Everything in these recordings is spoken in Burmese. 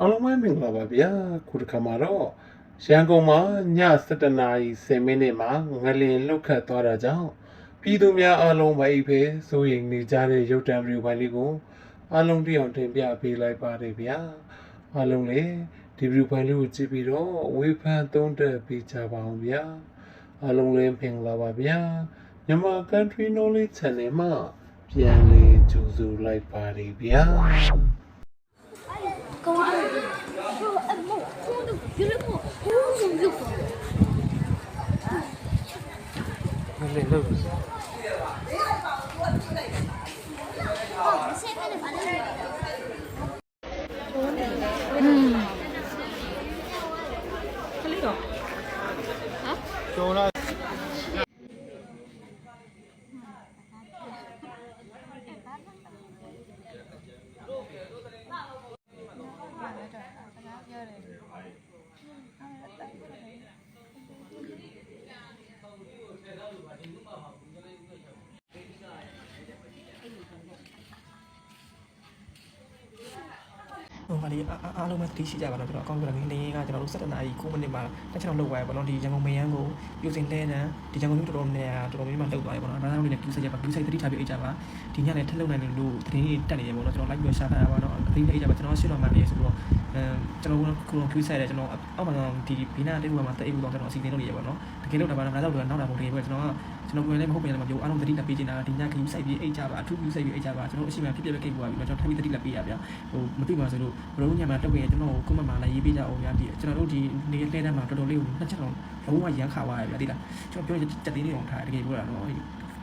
အားလုံးပဲမင်္ဂလာပါဗျာခုတစ်ခါမှာတော့ရန်ကုန်မှာည7:00နာရီ10မိနစ်မှာငလင်လှုပ်ခတ်သွားတာကြောင့်ပြည်သူများအားလုံးမအိပ်ဖဲစိုးရိမ်နေကြတဲ့ရုပ်တံဗီဒီယိုဖိုင်လေးကိုအားလုံးတိအောင်တင်ပြပေးလိုက်ပါတယ်ဗျာအားလုံးလည်းဒီဗီဒီယိုဖိုင်လေးကိုကြည့်ပြီးတော့ဝေဖန်သုံးသပ်ပေးကြပါအောင်ဗျာအားလုံးလည်းမင်္ဂလာပါဗျာမြန်မာ Country Knowledge Channel မှာပြန်လည်ကြိုဆိုလိုက်ပါတယ်ဗျာ င ပါလေးအားလုံးပဲသတိရှိကြပါတော့ကျွန်တော်အကောင့်ကလည်းနေရင်းကကျွန်တော်တို့7နာရီ9မိနစ်မှာတစ်ချက်တော့လောက်သွားပြီပေါ့နော်ဒီရန်ကုန်မယန်းကိုပြုစင်လဲတန်းဒီရန်ကုန်မြို့တော်တော်များတော်တော်များများလောက်သွားပြီပေါ့နော်အားလုံးလည်းကူးဆက်ကြပါကူးဆက်သတိထားပြီးအိတ်ကြပါဒီညလည်းထက်လုံနိုင်လို့သတင်းတွေတက်နေတယ်ပေါ့နော်ကျွန်တော်လိုက်ပြီးရှာတာပါတော့အသိနဲ့အိတ်ကြပါကျွန်တော်ရှင်းတော့မှနေဆိုတော့ ကျွန်တော်ကကူးဆိုင်တယ်ကျွန်တော်အောက်မှာဒီဘီနာတေးမှာတက်အိတ်လို့ကျွန်တော်အစီအစဉ်လုပ်နေရပါတော့တကယ်လို့ဒါပါတော့ဒါတော့နောက်တာပုံတွေပဲကျွန်တော်ကကျွန်တော်ကိုယ်လည်းမဟုတ်ပြန်လည်းမပြောအားလုံးတတိတက်ပေးနေတာဒီညခရီးဆိုင်ပြီးအိတ်ကြပါအထူးကူးဆိုင်ပြီးအိတ်ကြပါကျွန်တော်အရှိမဖြစ်ဖြစ်ပဲကိတ်ပွားပြီးတော့ကျွန်တော်ထပ်ပြီးတတိတက်ပေးရဗျာဟိုမသိပါဆိုလို့ဘလို့ညမှာတက်ဝင်ကျွန်တော်ကိုမမလာရေးပေးကြအောင်ဗျာဒီကျွန်တော်တို့ဒီနေလဲတန်းမှာတော်တော်လေးကိုနှစ်ချက်တော့လုံးဝရမ်းခါသွားရဗျာဒီလားကျွန်တော်ပြောချက်တင်းနေအောင်ထားတကယ်ပြောတာနော်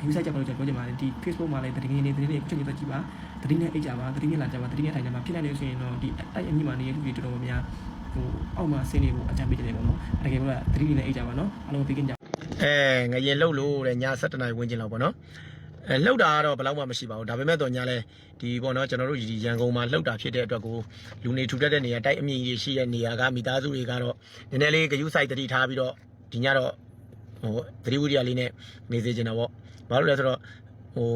ဒီဆိုင်ချက်ကတော့ကျွန်တော်ပြောချင်ပါတယ်ဒီ Facebook မှာလည်းတတိယနေ့တတိယနေ့ချက်ချက်ကြည့်ပါတတိယနေ့အိတ်ကြပါတတိယနေ့လာကြပါတတိယနေ့ထိုင်ကြပါဖြစ်နိုင်လို့ဆိုရင်တော့ဒီတိုက်အမြင့်မှာနေတဲ့လူတွေတော်တော်များဟိုအောက်မှာဆင်းနေဖို့အကြံပေးကြတယ်ပေါ့နော်တကယ်ပြောတာတတိယနေ့အိတ်ကြပါနော်အားလုံးပြီးကင်းကြအဲငရင်လှုပ်လို့တဲ့ည7နာရီဝန်းကျင်လောက်ပေါ့နော်အဲလှုပ်တာကတော့ဘယ်တော့မှမရှိပါဘူးဒါပေမဲ့တော့ညလဲဒီပေါ့နော်ကျွန်တော်တို့ဒီရန်ကုန်မှာလှုပ်တာဖြစ်တဲ့အတွက်ကိုလူနေထူထပ်တဲ့နေရာတိုက်အမြင့်ကြီးရှိတဲ့နေရာကမိသားစုတွေကတော့နည်းနည်းလေးဂယုစိုက်တတိထားပြီးတော့ဒီညတော့ ဟိုသတိဝိရိယလေးနဲ့နေစေချင်တာပေါ့ဘာလို့လဲဆိုတော့ဟို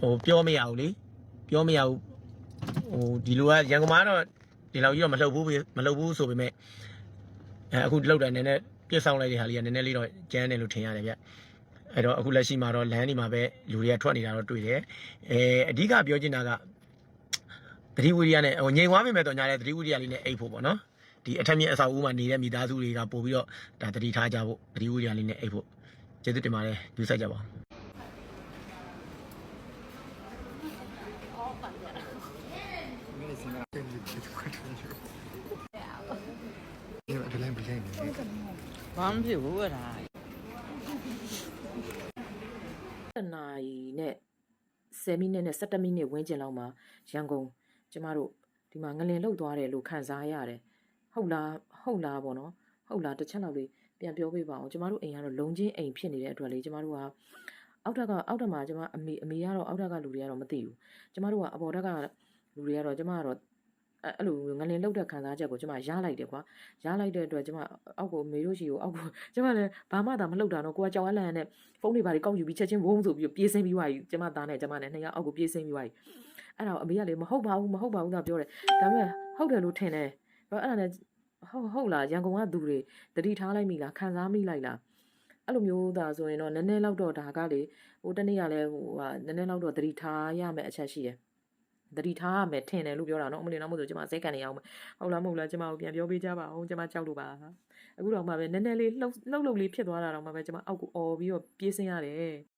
ဟိုပြောမရဘူးလေပြောမရဘူးဟိုဒီလိုကရန်ကုန်မှာတော့ဒီလောက်ကြီးတော့မလှုပ်ဘူးမလှုပ်ဘူးဆိုပေမဲ့အဲအခုလှုပ်တာနည်းနည်းပြစ်ဆောင်လိုက်တဲ့ဟာလေးကနည်းနည်းလေးတော့ကျန်းတယ်လို့ထင်ရတယ်ဗျအဲ့တော့အခုလက်ရှိမှာတော့လမ်းဒီမှာပဲလူတွေကထွက်နေတာတော့တွေ့တယ်အဲအဓိကပြောချင်တာကသတိဝိရိယနဲ့ဟိုငြိမ်သွားမိမဲ့တော့ညာတဲ့သတိဝိရိယလေးနဲ့အိတ်ဖို့ပေါ့နော် ဒီအထက်မြင့်အဆောက်အဦမှာနေတဲ့မိသားစုတွေကပို့ပြီးတော့ဒါသတိထားကြဖို့သတိဝိရိယလေးနဲ့အိတ်ဖို့ကျေးဇူးတင်ပါတယ်ယူဆိုင်ကြပါဦးဘာမှမဖြစ်ဘူးအဲ့ဒါတနာရီနဲ့10မိနစ်နဲ့17မိနစ်ဝန်းကျင်လောက်မှာရန်ကုန်ကျမတို့ဒီမှာငလင်လှုပ်သွားတယ်လို့ခန်းစားရတယ် ဟုတ်လားဟုတ်လားပေါ့နော်ဟုတ်လားတစ်ချက်လောက်လေးပြန်ပြောပြပါအောင်ကျမတို့အိမ်ကတော့လုံချင်းအိမ်ဖြစ်နေတဲ့အတွက်လေကျမတို့ကအောက်ထက်ကအောက်ထက်မှာကျမအမေအမေကတော့အောက်ထက်ကလူတွေကတော့မသိဘူးကျမတို့ကအပေါ်ထက်ကလူတွေကတော့ကျမကတော့အဲ့အဲ့လိုငလင်လှုပ်တဲ့ခန်းစားချက်ကိုကျမရလိုက်တယ်ကွာရလိုက်တဲ့အတွက်ကျမအောက်ကိုမေတို့ရှိကိုအောက်ကိုကျမလည်းဘာမှသာမလှုပ်တာတော့ကိုကကြောက်အလန့်နဲ့ဖုန်းတွေဘာတွေကောက်ယူပြီးချက်ချင်းဝုန်းဆိုပြီးပြေးဆင်းပြီးွားယူကျမသားနဲ့ကျမနဲ့နှစ်ယောက်အောက်ကိုပြေးဆင်းပြီးွားယူအဲ့ဒါကိုအမေကလည်းမဟုတ်ပါဘူးမဟုတ်ပါဘူးသာပြောတယ်ဒါပေမဲ့ဟုတ်တယ်လို့ထင်တယ် ဘာအဲ့ဒါနဲ့ဟုတ်ဟုတ်လားရန်ကုန်ကသူတွေတတိထားလိုက်မိလားခံစားမိလိုက်လားအဲ့လိုမျိုးသာဆိုရင်တော့နည်းနည်းလောက်တော့ဒါကလေဟိုတနေ့ကလည်းဟိုဟာနည်းနည်းလောက်တော့တတိထားရမယ်အချက်ရှိတယ်တတိထားရမယ်ထင်တယ်လို့ပြောတာနော်အမလီနောက်မို့ဆိုကျမစိတ်ကန်နေအောင်ဟုတ်လားမဟုတ်လားကျမကိုပြန်ပြောပေးကြပါဦးကျမကြောက်လို့ပါအခုတော့မှပဲနည်းနည်းလေးလှုပ်လှုပ်လှုပ်လေးဖြစ်သွားတာတော့မှပဲကျမအောက်ကိုអော်ပြီးတော့ပြေးစင်းရတယ်